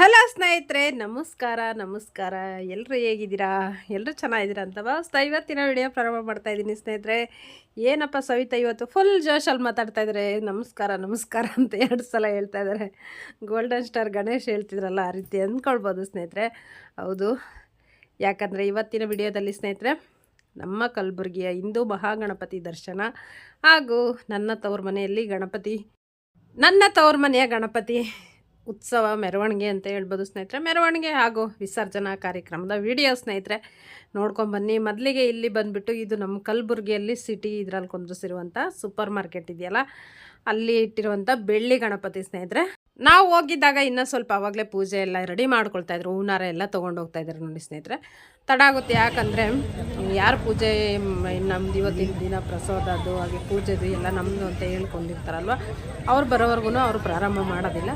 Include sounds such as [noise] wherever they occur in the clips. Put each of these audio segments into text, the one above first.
Hello ಸ್ನೇಹಿತರೆ, ನಮಸ್ಕಾರ ನಮಸ್ಕಾರ. ಎಲ್ಲರೂ ಹೇಗಿದ್ದೀರಾ? ಎಲ್ಲರೂ ಚೆನ್ನಾಗಿದ್ದೀರಾ ಅಂತ ಭಾವಿಸ್ತಾ ಇವತ್ತಿನ ವಿಡಿಯೋ ಪ್ರಾರಂಭ ಮಾಡ್ತಾ ಇದ್ದೀನಿ ಸ್ನೇಹಿತರೆ. ಏನಪ್ಪ ಸವಿತಾ ಇವತ್ತು? ಫುಲ್ ಜೋಶಲ್ಲಿ ಮಾತಾಡ್ತಾ ಇದ್ದಾರೆ. ನಮಸ್ಕಾರ ನಮಸ್ಕಾರ ಅಂತ ಎರಡು ಸಲ ಹೇಳ್ತಾ ಇದ್ದಾರೆ. ಗೋಲ್ಡನ್ ಸ್ಟಾರ್ ಗಣೇಶ್ ಹೇಳ್ತಿದ್ರಲ್ಲ, ಆ ರೀತಿ ಅಂದ್ಕೊಳ್ಬೋದು ಸ್ನೇಹಿತರೆ. ಹೌದು. ಯಾಕಂದರೆ ಇವತ್ತಿನ ವಿಡಿಯೋದಲ್ಲಿ ಸ್ನೇಹಿತರೆ, ನಮ್ಮ ಕಲಬುರಗಿಯ ಹಿಂದೂ ಮಹಾಗಣಪತಿ ದರ್ಶನ ಹಾಗೂ ನನ್ನ ತವ್ರ ಮನೆಯಲ್ಲಿ ಗಣಪತಿ, ನನ್ನ ತವ್ರ ಮನೆಯ ಗಣಪತಿ ಉತ್ಸವ, ಮೆರವಣಿಗೆ ಅಂತ ಹೇಳ್ಬೋದು ಸ್ನೇಹಿತರೆ. ಮೆರವಣಿಗೆ ಹಾಗೂ ವಿಸರ್ಜನಾ ಕಾರ್ಯಕ್ರಮದ ವಿಡಿಯೋ ಸ್ನೇಹಿತರೆ ನೋಡ್ಕೊಂಬನ್ನಿ ಮೊದಲಿಗೆ ಇಲ್ಲಿ ಬಂದುಬಿಟ್ಟು ಇದು ನಮ್ಮ ಕಲಬುರಗಿಯಲ್ಲಿ ಸಿಟಿ ಇದರಲ್ಲಿ ಕುಂದ್ರಿಸಿರುವಂಥ ಸೂಪರ್ ಮಾರ್ಕೆಟ್ ಇದೆಯಲ್ಲ, ಅಲ್ಲಿ ಇಟ್ಟಿರುವಂಥ ಬೆಳ್ಳಿ ಗಣಪತಿ ಸ್ನೇಹಿತರೆ. ನಾವು ಹೋಗಿದ್ದಾಗ ಇನ್ನೂ ಸ್ವಲ್ಪ ಆವಾಗಲೇ ಪೂಜೆ ಎಲ್ಲ ರೆಡಿ ಮಾಡ್ಕೊಳ್ತಾ ಇದ್ರು. ಹೂನಾರ ಎಲ್ಲ ತೊಗೊಂಡು ಹೋಗ್ತಾ ಇದ್ರು ನೋಡಿ ಸ್ನೇಹಿತರೆ. ತಡ ಆಗುತ್ತೆ ಯಾಕಂದರೆ, ಯಾರು ಪೂಜೆ ನಮ್ದು ಇವತ್ತಿನ ದಿನ ಪ್ರಸಾದದ್ದು ಹಾಗೆ ಪೂಜೆದು ಎಲ್ಲ ನಮ್ಮದು ಅಂತ ಹೇಳ್ಕೊಂಡಿರ್ತಾರಲ್ವ, ಅವ್ರು ಬರೋವರೆಗೂ ಅವರು ಪ್ರಾರಂಭ ಮಾಡೋದಿಲ್ಲ.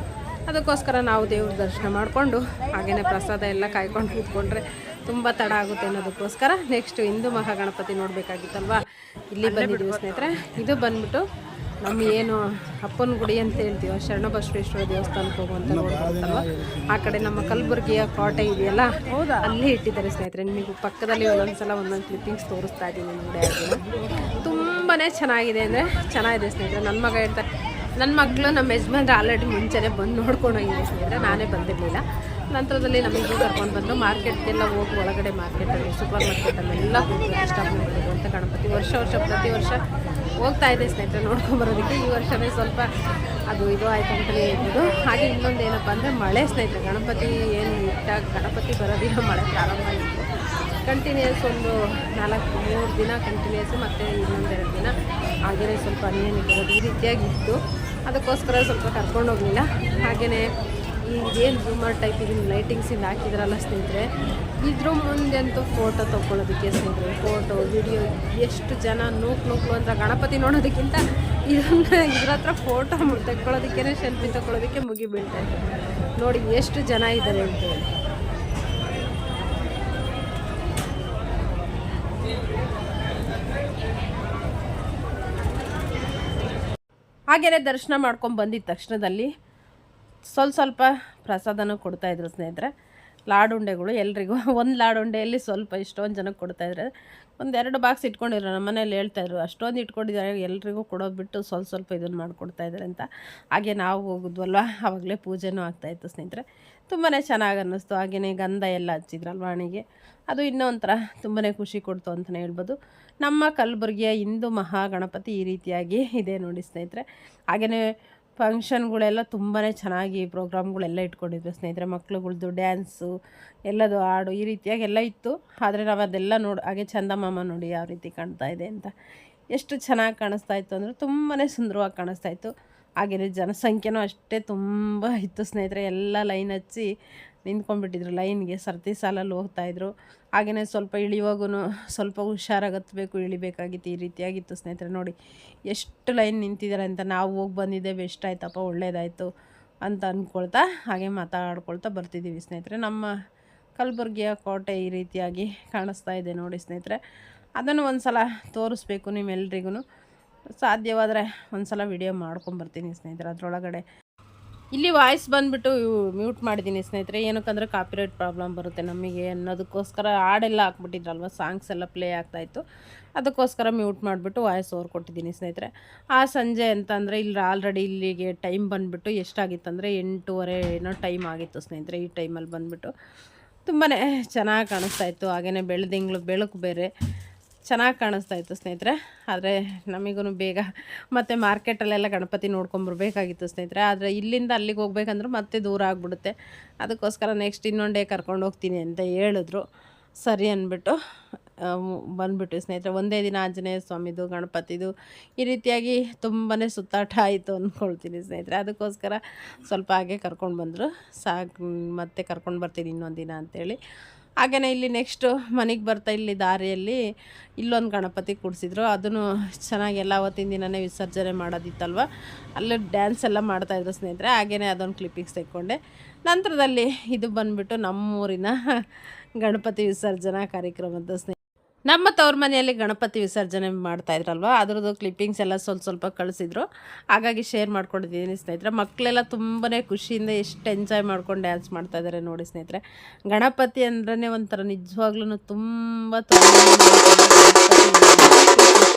ಅದಕ್ಕೋಸ್ಕರ ನಾವು ದೇವ್ರ ದರ್ಶನ ಮಾಡಿಕೊಂಡು ಹಾಗೆಯೇ ಪ್ರಸಾದ ಎಲ್ಲ ಕಾಯ್ಕೊಂಡು ಕೂತ್ಕೊಂಡ್ರೆ ತುಂಬ ತಡ ಆಗುತ್ತೆ ಅನ್ನೋದಕ್ಕೋಸ್ಕರ ನೆಕ್ಸ್ಟ್ ಹಿಂದೂ ಮಹಾಗಣಪತಿ ನೋಡಬೇಕಾಗಿತ್ತಲ್ವಾ? ಇಲ್ಲಿ ಬಂದಿದ್ದೀವಿ ಸ್ನೇಹಿತರೆ ಇದು ಬಂದ್ಬಿಟ್ಟು ನಮ್ಮ ಏನು ಅಪ್ಪನ ಗುಡಿ ಅಂತ ಹೇಳ್ತೀವಿ ಶರಣಬಸವೇಶ್ವರ ದೇವಸ್ಥಾನಕ್ಕೆ ಹೋಗುವಂತ ನೋಡ್ಬೋದಲ್ವ ಆ ಕಡೆ ನಮ್ಮ ಕಲಬುರಗಿಯ ಕೋಟೆ ಇದೆಯಲ್ಲ ಹೌದಾ? ಅಲ್ಲಿ ಇಟ್ಟಿದ್ದಾರೆ ಸ್ನೇಹಿತರೆ. ನಿಮಗೆ ಪಕ್ಕದಲ್ಲಿ ಒಂದೊಂದ್ಸಲ ಒಂದೊಂದು ಕ್ಲಿಪ್ಪಿಂಗ್ಸ್ ತೋರಿಸ್ತಾ ಇದ್ದೀನಿ ನಿಮಗೆ ತುಂಬಾ ಚೆನ್ನಾಗಿದೆ ಅಂದರೆ ಚೆನ್ನಾಗಿದೆ ಸ್ನೇಹಿತರೆ. ನನ್ನ ಮಗ ಹೇಳ್ತಾರೆ ನನ್ನ ಮಕ್ಕಳು ನಮ್ಮ ಯಜಮಾನ್ರು ಆಲ್ರೆಡಿ ಮುಂಚೆನೇ ಬಂದು ನೋಡ್ಕೊಂಡು ಹೋಗಿ ಸ್ನೇಹಿತರೆ ನಾನೇ ಬಂದಿರಲಿಲ್ಲ. ನಂತರದಲ್ಲಿ ನಮಗೂ ಕರ್ಕೊಂಡು ಬಂದು ಮಾರ್ಕೆಟ್ಗೆಲ್ಲ ಹೋಗಿ ಒಳಗಡೆ ಮಾರ್ಕೆಟಲ್ಲಿ ಸೂಪರ್ ಮಾರ್ಕೆಟಲ್ಲೆಲ್ಲ ಇಷ್ಟಪಡ್ಬೋದು ಅಂತ ಗಣಪತಿ ವರ್ಷ ವರ್ಷ, ಪ್ರತಿ ವರ್ಷ ಹೋಗ್ತಾ ಇದೆ ಸ್ನೇಹಿತರೆ ನೋಡ್ಕೊಂಬರೋದಕ್ಕೆ ಈ ವರ್ಷವೇ ಸ್ವಲ್ಪ ಅದು ಇದು ಆಯಿತು ಅಂತಲೇ ಹೇಳ್ಬೋದು. ಹಾಗೆ ಇನ್ನೊಂದು ಏನಪ್ಪ ಅಂದರೆ ಮಳೆ ಸ್ನೇಹಿತರೆ, ಗಣಪತಿ ಏನು ಇಟ್ಟಾಗ ಗಣಪತಿ ಬರೋದಿಲ್ಲ, ಮಳೆ ಪ್ರಾರಂಭ ಆಗಿತ್ತು ಕಂಟಿನ್ಯೂಸ್ ಒಂದು ನಾಲ್ಕು, ಮೂರು ದಿನ ಕಂಟಿನ್ಯೂಸು ಮತ್ತು ಇನ್ನೊಂದೆರಡು ದಿನ ಹಾಗೆಯೇ ಸ್ವಲ್ಪ ಅನಿಯನ್ ಇರ್ಬೋದು. ಈ ರೀತಿಯಾಗಿ ಇತ್ತು. ಅದಕ್ಕೋಸ್ಕರ ಸ್ವಲ್ಪ ಕರ್ಕೊಂಡು ಹೋಗಲಿಲ್ಲ. ಹಾಗೆಯೇ ಏನು ರೂಮರ್ ಟೈಪ್ ಇದನ್ನು ಲೈಟಿಂಗ್ಸಿಂದ ಹಾಕಿದ್ರಲ್ಲ ಸ್ನೇಹಿತರೆ, ಇದ್ರ ಮುಂದೆ ಅಂತೂ ಫೋಟೋ ತೊಗೊಳೋದಕ್ಕೆ ಸ್ನೇಹಿತರೆ ಫೋಟೋ ವಿಡಿಯೋ ಎಷ್ಟು ಜನ ನೂಕು ನೂಕು ಅಂತ ಗಣಪತಿ ನೋಡೋದಕ್ಕಿಂತ ಇದನ್ನ ಇದ್ರ ಹತ್ರ ಫೋಟೋ ತೆಕ್ಕೊಳ್ಳೋದಕ್ಕೇ ಸೆಲ್ಫಿ ತೊಗೊಳೋದಕ್ಕೆ ಮುಗಿಬೀಳ್ತಾ ನೋಡಿ ಎಷ್ಟು ಜನ ಇದ್ದಾರೆ ಅಂತೇಳಿ ಹಾಗೆಯೇ ದರ್ಶನ ಮಾಡ್ಕೊಂಡು ಬಂದಿದ್ದ ತಕ್ಷಣದಲ್ಲಿ ಸ್ವಲ್ಪ ಸ್ವಲ್ಪ ಪ್ರಸಾದನೂ ಕೊಡ್ತಾಯಿದ್ರು ಸ್ನೇಹಿತರೆ. ಲಾಡುಂಡೆಗಳು ಎಲ್ರಿಗೂ. [laughs] ಒಂದು ಲಾಡುಂಡೆಯಲ್ಲಿ ಸ್ವಲ್ಪ ಇಷ್ಟೊಂದು ಜನಕ್ಕೆ ಕೊಡ್ತಾಯಿದ್ರೆ ಒಂದೆರಡು ಬಾಕ್ಸ್ ಇಟ್ಕೊಂಡಿದ್ರು. ನಮ್ಮ ಮನೇಲಿ ಹೇಳ್ತಾಯಿದ್ರು ಅಷ್ಟೊಂದು ಇಟ್ಕೊಂಡಿದ್ದಾರೆ, ಎಲ್ರಿಗೂ ಕೊಡೋದು ಬಿಟ್ಟು ಸ್ವಲ್ಪ ಸ್ವಲ್ಪ ಇದನ್ನು ಮಾಡಿಕೊಡ್ತಾಯಿದ್ದಾರೆ ಅಂತ. ಹಾಗೆ ನಾವು ಹೋಗಿದ್ವಲ್ವ? ಆವಾಗಲೇ ಪೂಜೆನೂ ಆಗ್ತಾಯಿತ್ತು ಸ್ನೇಹಿತರೆ. ತುಂಬಾ ಚೆನ್ನಾಗಿ ಅನ್ನಿಸ್ತು. ಹಾಗೆಯೇ ಗಂಧ ಎಲ್ಲ ಹಚ್ಚಿದ್ರಲ್ವ ಅಣಿಗೆ ಅದು ಇನ್ನೂ ಒಂಥರ ತುಂಬಾ ಖುಷಿ ಕೊಡ್ತು ಅಂತಲೇ ಹೇಳ್ಬೋದು. ನಮ್ಮ ಕಲಬುರಗಿಯ ಹಿಂದೂ ಮಹಾಗಣಪತಿ ಈ ರೀತಿಯಾಗಿ ಇದೆ ನೋಡಿ ಸ್ನೇಹಿತರೆ. ಹಾಗೆಯೇ ಫಂಕ್ಷನ್ಗಳೆಲ್ಲ ತುಂಬಾ ಚೆನ್ನಾಗಿ ಪ್ರೋಗ್ರಾಮ್ಗಳೆಲ್ಲ ಇಟ್ಕೊಂಡಿದ್ರು ಸ್ನೇಹಿತರೆ. ಮಕ್ಳುಗಳ್ದು ಡ್ಯಾನ್ಸು, ಎಲ್ಲದು ಹಾಡು ಈ ರೀತಿಯಾಗಿ ಎಲ್ಲ ಇತ್ತು. ಆದರೆ ನಾವು ಅದೆಲ್ಲ ನೋಡಿ, ಹಾಗೆ ಚಂದಮಾಮ ನೋಡಿ ಯಾವ ರೀತಿ ಕಾಣ್ತಾ ಇದೆ ಅಂತ. ಎಷ್ಟು ಚೆನ್ನಾಗಿ ಕಾಣಿಸ್ತಾ ಇತ್ತು ಅಂದರೆ ತುಂಬಾ ಸುಂದರವಾಗಿ ಕಾಣಿಸ್ತಾ ಇತ್ತು. ಹಾಗೆಯೇ ಜನಸಂಖ್ಯೆನೂ ಅಷ್ಟೇ ತುಂಬ ಇತ್ತು ಸ್ನೇಹಿತರೆ. ಎಲ್ಲ ಲೈನ್ ಹಚ್ಚಿ ನಿಂತ್ಕೊಂಡ್ಬಿಟ್ಟಿದ್ರು. ಲೈನ್ಗೆ ಸರ್ತಿ ಸಾಲಲ್ಲಿ ಹೋಗ್ತಾಯಿದ್ರು ಹಾಗೆಯೇ ಸ್ವಲ್ಪ ಇಳಿಯುವಾಗೂ ಸ್ವಲ್ಪ ಹುಷಾರಾಗಿ ಹತ್ಬೇಕು ಇಳಿಬೇಕಾಗಿತ್ತು. ಈ ರೀತಿಯಾಗಿತ್ತು ಸ್ನೇಹಿತರೆ. ನೋಡಿ, ಎಷ್ಟು ಲೈನ್ ನಿಂತಿದ್ದಾರೆ ಅಂತ ನಾವು ಹೋಗಿ ಬಂದಿದ್ದೆ ಬೆಸ್ಟ್ ಆಯ್ತಪ್ಪ ಒಳ್ಳೇದಾಯಿತು ಅಂತ ಅಂದ್ಕೊಳ್ತಾ ಹಾಗೆ ಮಾತಾಡ್ಕೊಳ್ತಾ ಬರ್ತಿದ್ದೀವಿ ಸ್ನೇಹಿತರೆ. ನಮ್ಮ ಕಲಬುರ್ಗಿಯ ಕೋಟೆ ಈ ರೀತಿಯಾಗಿ ಕಾಣಿಸ್ತಾ ಇದೆ ನೋಡಿ ಸ್ನೇಹಿತರೆ. ಅದನ್ನು ಒಂದು ಸಲ ತೋರಿಸ್ಬೇಕು ನಿಮ್ಮೆಲ್ರಿಗೂ ಸಾಧ್ಯವಾದರೆ ಒಂದು ಸಲ ವಿಡಿಯೋ ಮಾಡ್ಕೊಂಬರ್ತೀನಿ ಸ್ನೇಹಿತರೆ ಅದರೊಳಗಡೆ. ಇಲ್ಲಿ ವಾಯ್ಸ್ ಬಂದುಬಿಟ್ಟು ಮ್ಯೂಟ್ ಮಾಡಿದ್ದೀನಿ ಸ್ನೇಹಿತರೆ. ಏನಕ್ಕಂದ್ರೆ ಕಾಪಿರೈಟ್ ಪ್ರಾಬ್ಲಮ್ ಬರುತ್ತೆ ನಮಗೆ ಅನ್ನೋದಕ್ಕೋಸ್ಕರ ಹಾಡೆಲ್ಲ ಹಾಕ್ಬಿಟ್ಟಿದ್ರಲ್ವ ಸಾಂಗ್ಸ್ ಎಲ್ಲ ಪ್ಲೇ ಆಗ್ತಾಯಿತ್ತು ಅದಕ್ಕೋಸ್ಕರ ಮ್ಯೂಟ್ ಮಾಡಿಬಿಟ್ಟು ವಾಯ್ಸ್ ಓವರ್ ಕೊಟ್ಟಿದ್ದೀನಿ ಸ್ನೇಹಿತರೆ. ಆ ಸಂಜೆ ಅಂತಂದರೆ ಇಲ್ಲಿ ಆಲ್ರೆಡಿ ಇಲ್ಲಿಗೆ ಟೈಮ್ ಬಂದುಬಿಟ್ಟು ಎಷ್ಟಾಗಿತ್ತಂದರೆ ಎಂಟೂವರೆ ಏನೋ ಟೈಮ್ ಆಗಿತ್ತು ಸ್ನೇಹಿತರೆ ಈ ಟೈಮಲ್ಲಿ ಬಂದುಬಿಟ್ಟು. ತುಂಬಾ ಚೆನ್ನಾಗಿ ಕಾಣಿಸ್ತಾ ಇತ್ತು. ಹಾಗೆಯೇ ಬೆಳೆದಿಂಗ್ಳು ಬೆಳಕು ಬೇರೆ. ಚೆನ್ನಾಗಿ ಕಾಣಿಸ್ತಾ ಇತ್ತು ಸ್ನೇಹಿತರೆ. ಆದರೆ ನಮಗೂ ಬೇಗ ಮತ್ತು ಮಾರ್ಕೆಟಲ್ಲೆಲ್ಲ ಗಣಪತಿ ನೋಡ್ಕೊಂಬರ್ಬೇಕಾಗಿತ್ತು ಸ್ನೇಹಿತರೆ. ಆದರೆ ಇಲ್ಲಿಂದ ಅಲ್ಲಿಗೆ ಹೋಗ್ಬೇಕಂದ್ರೆ ಮತ್ತೆ ದೂರ ಆಗಿಬಿಡುತ್ತೆ. ಅದಕ್ಕೋಸ್ಕರ ನೆಕ್ಸ್ಟ್ ಇನ್ನೊಂದು ಡೇ ಕರ್ಕೊಂಡು ಹೋಗ್ತೀನಿ ಅಂತ ಹೇಳಿದ್ರು. ಸರಿ ಅಂದ್ಬಿಟ್ಟು ಬಂದುಬಿಟ್ಟು ಸ್ನೇಹಿತರೆ. ಒಂದೇ ದಿನ ಆಂಜನೇಯ ಸ್ವಾಮಿದು, ಗಣಪತಿದು ಈ ರೀತಿಯಾಗಿ ತುಂಬಾ ಸುತ್ತಾಟ ಆಯಿತು ಅಂದ್ಕೊಳ್ತೀನಿ ಸ್ನೇಹಿತರೆ. ಅದಕ್ಕೋಸ್ಕರ ಸ್ವಲ್ಪ ಹಾಗೆ ಕರ್ಕೊಂಡು ಬಂದರು. ಸಾಕು, ಮತ್ತೆ ಕರ್ಕೊಂಡು ಬರ್ತೀನಿ ಇನ್ನೊಂದು ದಿನ ಅಂಥೇಳಿ ಹಾಗೆಯೇ ಇಲ್ಲಿ ನೆಕ್ಸ್ಟು ಮನೆಗೆ ಬರ್ತಾ ಇಲ್ಲಿ ದಾರಿಯಲ್ಲಿ ಇಲ್ಲೊಂದು ಗಣಪತಿ ಕೂಡಿಸಿದ್ರು. ಅದನ್ನು ಚೆನ್ನಾಗಿ ಎಲ್ಲ ಅವತ್ತಿನ ದಿನವೇ ವಿಸರ್ಜನೆ ಮಾಡೋದಿತ್ತಲ್ವ? ಅಲ್ಲಿ ಡ್ಯಾನ್ಸ್ ಎಲ್ಲ ಮಾಡ್ತಾಯಿದ್ರು ಸ್ನೇಹಿತರೆ. ಹಾಗೆಯೇ ಅದೊಂದು ಕ್ಲಿಪ್ಪಿಂಗ್ಸ್ ತೆಕ್ಕೊಂಡೆ. ನಂತರದಲ್ಲಿ ಇದು ಬಂದುಬಿಟ್ಟು ನಮ್ಮೂರಿನ ಗಣಪತಿ ವಿಸರ್ಜನಾ ಕಾರ್ಯಕ್ರಮದ ಸ್ನೇಹ ನಮ್ಮ ತವ್ರ ಮನೆಯಲ್ಲಿ ಗಣಪತಿ ವಿಸರ್ಜನೆ ಮಾಡ್ತಾ ಇದ್ರಲ್ವ? ಅದ್ರದ್ದು ಕ್ಲಿಪ್ಪಿಂಗ್ಸ್ ಎಲ್ಲ ಸ್ವಲ್ಪ ಸ್ವಲ್ಪ ಕಳಿಸಿದ್ರು. ಹಾಗಾಗಿ ಶೇರ್ ಮಾಡ್ಕೊಂಡಿದ್ದೀನಿ ಸ್ನೇಹಿತರೆ. ಮಕ್ಕಳೆಲ್ಲ ತುಂಬಾ ಖುಷಿಯಿಂದ ಎಷ್ಟು ಎಂಜಾಯ್ ಮಾಡ್ಕೊಂಡು ಡ್ಯಾನ್ಸ್ ಮಾಡ್ತಾ ಇದ್ದಾರೆ ನೋಡಿ ಸ್ನೇಹಿತರೆ. ಗಣಪತಿ ಅಂದ್ರೇ ಒಂಥರ ನಿಜವಾಗ್ಲೂ ತುಂಬ ಹಳ್ಳಿಯಲ್ಲಿ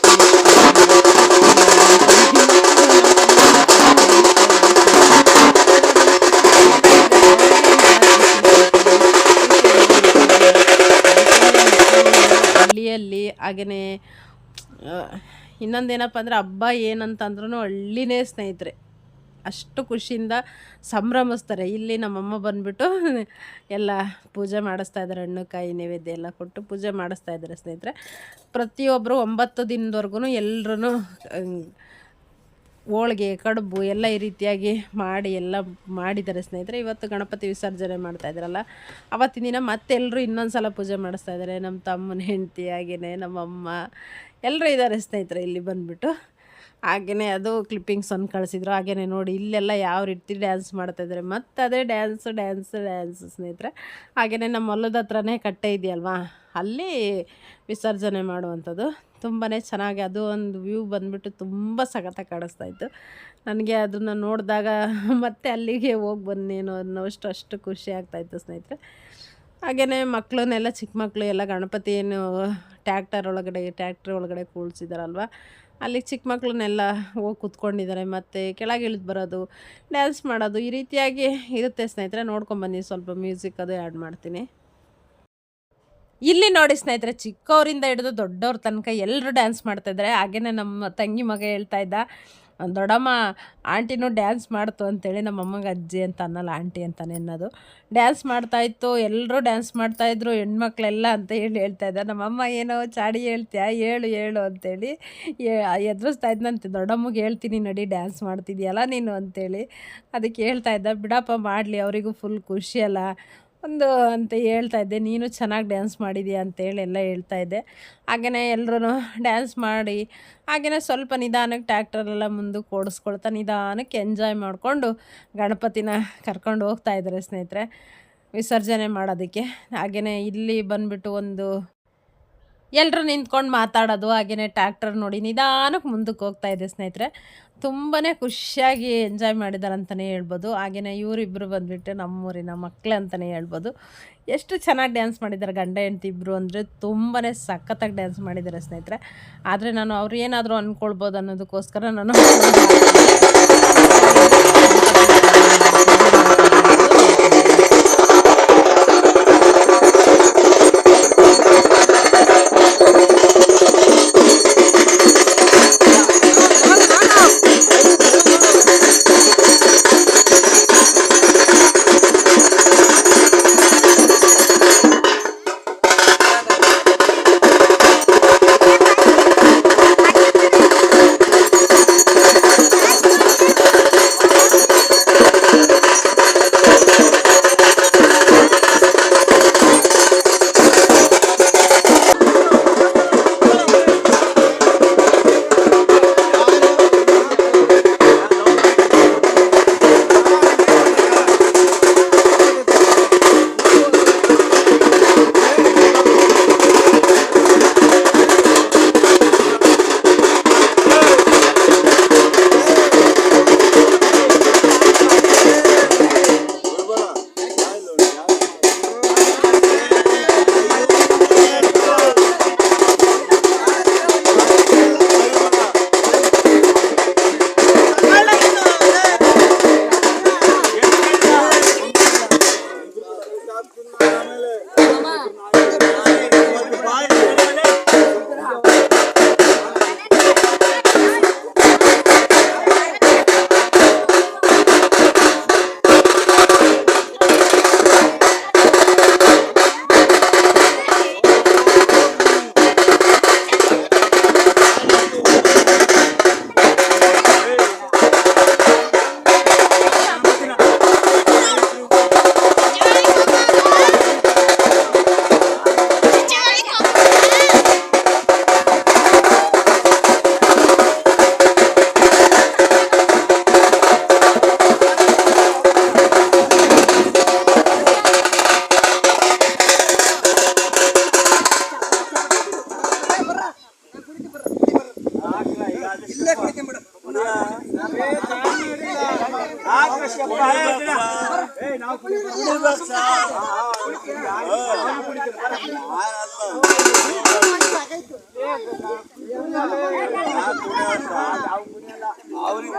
ಇನ್ನೊಂದೇನಪ್ಪ ಅಂದರೆ ಹಬ್ಬ ಏನಂತಂದ್ರೂ ಹಳ್ಳಿನೇ ಸ್ನೇಹಿತರೆ. ಅಷ್ಟು ಖುಷಿಯಿಂದ ಸಂಭ್ರಮಿಸ್ತಾರೆ. ಇಲ್ಲಿ ನಮ್ಮಮ್ಮ ಬಂದುಬಿಟ್ಟು ಎಲ್ಲ ಪೂಜೆ ಮಾಡಿಸ್ತಾ ಇದ್ದಾರೆ. ಹಣ್ಣು ಕಾಯಿ ನೈವೇದ್ಯ ಎಲ್ಲ ಕೊಟ್ಟು ಪೂಜೆ ಮಾಡಿಸ್ತಾ ಇದ್ದಾರೆ ಸ್ನೇಹಿತರೆ. ಪ್ರತಿಯೊಬ್ಬರು ಒಂಬತ್ತು ದಿನದವರೆಗೂ ಎಲ್ಲರೂ ಹೋಳ್ಗೆ, ಕಡುಬು ಎಲ್ಲ ಈ ರೀತಿಯಾಗಿ ಮಾಡಿ ಎಲ್ಲ ಮಾಡಿದ್ದಾರೆ ಸ್ನೇಹಿತರೆ. ಇವತ್ತು ಗಣಪತಿ ವಿಸರ್ಜನೆ ಮಾಡ್ತಾ ಇದ್ರಲ್ಲ ಅವತ್ತಿನ ದಿನ ಮತ್ತೆಲ್ಲರೂ ಇನ್ನೊಂದು ಸಲ ಪೂಜೆ ಮಾಡಿಸ್ತಾ ಇದ್ದಾರೆ. ನಮ್ಮ ತಮ್ಮನ ಹೆಂಡತಿ ನಮ್ಮ ನಮ್ಮಮ್ಮ, ಎಲ್ಲರೂ ಇದ್ದಾರೆ ಸ್ನೇಹಿತರೆ, ಇಲ್ಲಿ ಬಂದುಬಿಟ್ಟು. ಹಾಗೆಯೇ ಅದು ಕ್ಲಿಪ್ಪಿಂಗ್ಸ್ ಒಂದು ಕಳಿಸಿದ್ರು. ಹಾಗೆಯೇ ನೋಡಿ, ಇಲ್ಲೆಲ್ಲ ಯಾವ ರೀತಿ ಡ್ಯಾನ್ಸ್ ಮಾಡ್ತಾಯಿದ್ದಾರೆ ಮತ್ತು ಅದೇ ಡ್ಯಾನ್ಸ್ ಡ್ಯಾನ್ಸ್ ಡ್ಯಾನ್ಸ್ ಸ್ನೇಹಿತರೆ. ಹಾಗೆಯೇ ನಮ್ಮ ಹೊಲದ ಹತ್ರನೇ ಕಟ್ಟೆ ಇದೆಯಲ್ವಾ? ಅಲ್ಲಿ ವಿಸರ್ಜನೆ ಮಾಡುವಂಥದ್ದು. ತುಂಬಾ ಚೆನ್ನಾಗಿ ಅದು ಒಂದು ವ್ಯೂ ಬಂದುಬಿಟ್ಟು ತುಂಬ ಸಖತ್ತ ಕಾಣಿಸ್ತಾ ಇತ್ತು. ನನಗೆ ಅದನ್ನು ನೋಡಿದಾಗ [laughs] ಮತ್ತೆ ಅಲ್ಲಿಗೆ ಹೋಗಿ ಬಂದೇನೋ ಅನ್ನೋಷ್ಟು ಅಷ್ಟು ಖುಷಿ ಆಗ್ತಾಯಿತ್ತು ಸ್ನೇಹಿತರೆ. ಹಾಗೆಯೇ ಮಕ್ಕಳನ್ನೆಲ್ಲ ಚಿಕ್ಕ ಮಕ್ಕಳು ಎಲ್ಲ ಗಣಪತಿಯನ್ನು ಟ್ಯಾಕ್ಟರ್ ಒಳಗಡೆ ಟ್ಯಾಕ್ಟ್ರ್ ಒಳಗಡೆ ಕೂಳ್ಸಿದಾರಲ್ವ? ಅಲ್ಲಿ ಚಿಕ್ಕ ಮಕ್ಕಳನ್ನೆಲ್ಲ ಹೋಗಿ ಕೂತ್ಕೊಂಡಿದ್ದಾರೆ, ಮತ್ತು ಕೆಳಗೆ ಇಳಿದು ಬರೋದು ಡ್ಯಾನ್ಸ್ ಮಾಡೋದು, ಈ ರೀತಿಯಾಗಿ ಇರುತ್ತೆ ಸ್ನೇಹಿತರೆ. ನೋಡ್ಕೊಂಬನ್ನಿ ಸ್ವಲ್ಪ ಮ್ಯೂಸಿಕ್ ಅದು ಆ್ಯಡ್ ಮಾಡ್ತೀನಿ. ಇಲ್ಲಿ ನೋಡಿ ಸ್ನೇಹಿತರೆ, ಚಿಕ್ಕವರಿಂದ ಹಿಡಿದು ದೊಡ್ಡವ್ರ ತನಕ ಎಲ್ಲರೂ ಡ್ಯಾನ್ಸ್ ಮಾಡ್ತಾಯಿದ್ದಾರೆ ಹಾಗೆಯೇ ನಮ್ಮ ತಂಗಿ ಮಗ ಹೇಳ್ತಾ ಇದ್ದ ದೊಡ್ಡಮ್ಮ, ಆಂಟಿನೂ ಡ್ಯಾನ್ಸ್ ಮಾಡ್ತು ಅಂತೇಳಿ ನಮ್ಮ ಅಮ್ಮಂಗೆ, ಅಜ್ಜಿ ಅಂತ ಅನ್ನಲ್ಲ, ಆಂಟಿ ಅಂತಾನೆ ಅನ್ನೋದು. ಡ್ಯಾನ್ಸ್ ಮಾಡ್ತಾಯಿತ್ತು ಎಲ್ಲರೂ ಡ್ಯಾನ್ಸ್ ಮಾಡ್ತಾಯಿದ್ರು ಹೆಣ್ಮಕ್ಳೆಲ್ಲ ಅಂತ ಹೇಳಿ ಹೇಳ್ತಾ ಇದ್ದ ನಮ್ಮಮ್ಮ ಏನೋ ಚಾಡಿ ಹೇಳ್ತೀಯ? ಹೇಳು ಹೇಳು ಅಂತೇಳಿ ಎದುರಿಸ್ತಾ ಇದ್ದಂತೆ ದೊಡ್ಡಮ್ಮಗೆ ಹೇಳ್ತೀನಿ ನಡಿ ಡ್ಯಾನ್ಸ್ ಮಾಡ್ತಿದ್ಯಲ್ಲ ನೀನು ಅಂತೇಳಿ ಅದಕ್ಕೆ ಹೇಳ್ತಾ ಇದ್ದ. ಬಿಡಪ್ಪ, ಮಾಡಲಿ, ಅವರಿಗೂ ಫುಲ್ ಖುಷಿಯಲ್ಲ ಒಂದು ಅಂತ ಹೇಳ್ತಾ ಇದ್ದೆ, ನೀನು ಚೆನ್ನಾಗಿ ಡ್ಯಾನ್ಸ್ ಮಾಡಿದೀಯ ಅಂತೇಳಿ ಎಲ್ಲ ಹೇಳ್ತಾ ಇದ್ದೆ. ಹಾಗೆಯೇ ಎಲ್ಲರೂ ಡ್ಯಾನ್ಸ್ ಮಾಡಿ ಹಾಗೆಯೇ ಸ್ವಲ್ಪ ನಿಧಾನಕ್ಕೆ ಟ್ಯಾಕ್ಟರೆಲ್ಲ ಮುಂದಕ್ಕೆ ಓಡಿಸ್ಕೊಳ್ತಾ ನಿಧಾನಕ್ಕೆ ಎಂಜಾಯ್ ಮಾಡಿಕೊಂಡು ಗಣಪತಿನ ಕರ್ಕೊಂಡು ಹೋಗ್ತಾ ಇದ್ದಾರೆ ಸ್ನೇಹಿತರೆ. ವಿಸರ್ಜನೆ ಮಾಡೋದಕ್ಕೆ. ಹಾಗೆಯೇ ಇಲ್ಲಿ ಬಂದುಬಿಟ್ಟು ಒಂದು ಎಲ್ಲರೂ ನಿಂತ್ಕೊಂಡು ಮಾತಾಡೋದು ಹಾಗೆಯೇ ಟ್ಯಾಕ್ಟರ್ ನೋಡಿ ನಿಧಾನಕ್ಕೆ ಮುಂದಕ್ಕೆ ಹೋಗ್ತಾ ಇದೆ ಸ್ನೇಹಿತರೆ. ತುಂಬಾ ಖುಷಿಯಾಗಿ ಎಂಜಾಯ್ ಮಾಡಿದ್ದಾರೆ ಅಂತಲೇ ಹೇಳ್ಬೋದು. ಹಾಗೆಯೇ ಇವರಿಬ್ಬರು ಬಂದುಬಿಟ್ಟು ನಮ್ಮೂರಿನ ಮಕ್ಕಳು ಅಂತಲೇ ಹೇಳ್ಬೋದು. ಎಷ್ಟು ಚೆನ್ನಾಗಿ ಡ್ಯಾನ್ಸ್ ಮಾಡಿದ್ದಾರೆ ಗಂಡ ಹೆಂಡತಿ ಇಬ್ಬರು ಅಂದರೆ ತುಂಬಾ ಸಖತ್ತಾಗಿ ಡ್ಯಾನ್ಸ್ ಮಾಡಿದ್ದಾರೆ ಸ್ನೇಹಿತರೆ. ಆದರೆ ನಾನು ಅವ್ರು ಏನಾದರೂ ಅಂದ್ಕೊಳ್ಬೋದು ಅನ್ನೋದಕ್ಕೋಸ್ಕರ ನಾನು ಇಲ್ಲೇ ಕುಡಿತೀನಿ ಬಿಡು ಅವ್ರಿಗೆ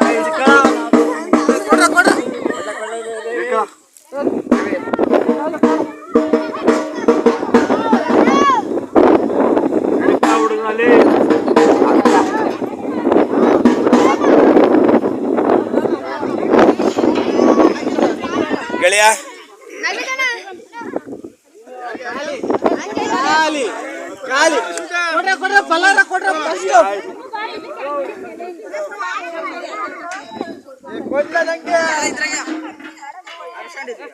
ಬೇಡ ಬಾ ಎಂಟರ್ ಬೇಡ ಎಂಟರ್ ಬೇಡ ಬರ್ರಿ ಅದೇ ಇರ್ಲಿ ಗೆಳೆಯ